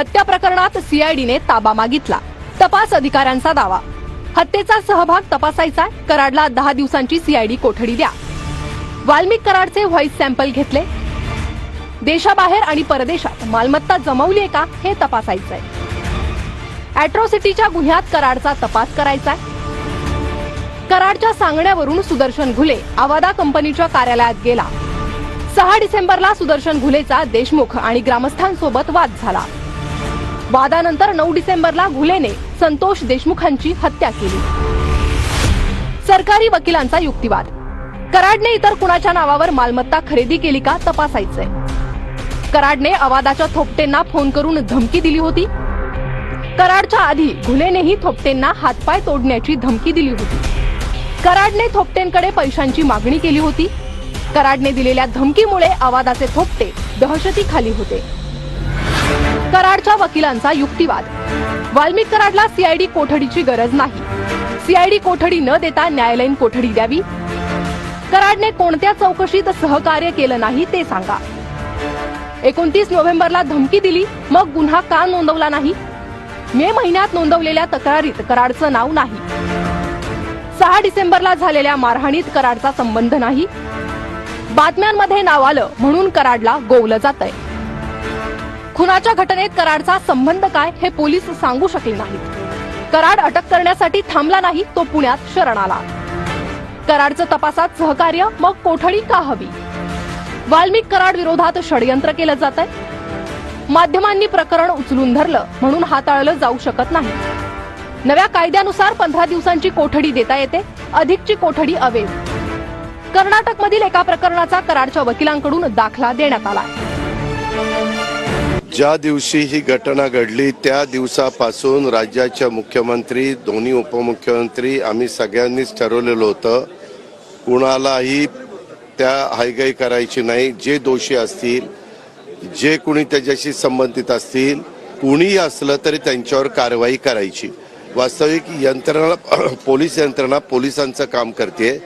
हत्या प्रकरणात सीआयडीने ताबा मागितला. तपास अधिकाऱ्यांचा दावा. हत्येचा सहभाग तपासायचा कराडला दहा दिवसांची सीआयडी कोठडी द्या. वाल्मिक कराडचे व्हॉइस सॅम्पल घेतले. देशाबाहेर आणि परदेशात मालमत्ता जमवली का हे तपासायचंय. अॅट्रॉसिटीच्या गुन्ह्यात कराडचा तपास करायचाय. कराडच्या सांगण्यावरून सुदर्शन घुले आवादा कंपनीच्या कार्यालयात गेला. सहा डिसेंबरला सुदर्शन घुलेचा देशमुख आणि ग्रामस्थांसोबत वाद झाला. वादानंतर नऊ डिसेंबरला घुलेने संतोष देशमुखांची हत्या केली. सरकारी वकिलांचा युक्तिवाद. कराडने इतर कुणाच्या नावावर मालमत्ता खरेदी केली का तपासायचंय. कराडने अवादाच्या थोपटेंना फोन करून धमकी दिली होती. कराडच्या आधी घुलेनेही थोपटेंना हातपाय तोडण्याची धमकी दिली होती. कराडने थोपटेंकडे पैशांची मागणी केली होती. कराडने दिलेल्या धमकीमुळे आवादाचे थोपटे दहशतीखाली होते. कराडच्या वकिलांचा युक्तिवाद. वाल्मिक कराडला सीआयडी कोठडीची गरज नाही. सीआयडी कोठडी न देता न्यायालयीन कोठडी द्यावी? कराडने कोणत्या चौकशीत सहकार्य केलं नाही ते सांगा. एकोणतीस नोव्हेंबरला धमकी दिली मग गुन्हा का नोंदवला नाही? मे महिन्यात नोंदवलेल्या तक्रारीत कराडचं नाव नाही. सहा डिसेंबरला झालेल्या मारहाणीत कराडचा संबंध नाही. बातम्यांमध्ये नाव आलं म्हणून कराडला गोवलं जात आहे खुनाच्या घटनेत कराडचा संबंध काय हे पोलीस सांगू शकले नाहीत. कराड अटक करण्यासाठी थांबला नाही तो पुण्यात शरण आला कराडचं तपासात सहकार्य मग कोठडी का हवी? वाल्मिक कराड विरोधात षडयंत्र केलं जात आहे माध्यमांनी प्रकरण उचलून धरलं म्हणून हाताळलं जाऊ शकत नाही. नव्या कायद्यानुसार पंधरा दिवसांची कोठडी देता येते अधिकची कोठडी अवैध. कर्नाटकमधील एका प्रकरणाचा कराडच्या वकिलांकडून दाखला देण्यात आला ज्या दिवशी ही घटना घडली त्या दिवसापासून राज्याच्या मुख्यमंत्री दोन्ही उपमुख्यमंत्री आम्ही सगळ्यांनीच ठरवलेलं होतं कुणालाही त्या हायगाई करायची नाही. जे दोषी असतील जे कुणी त्याच्याशी संबंधित असतील कुणीही असलं तरी त्यांच्यावर कारवाई करायची. वास्तविक यंत्रणा पोलीस यंत्रणा पोलिसांचं काम करते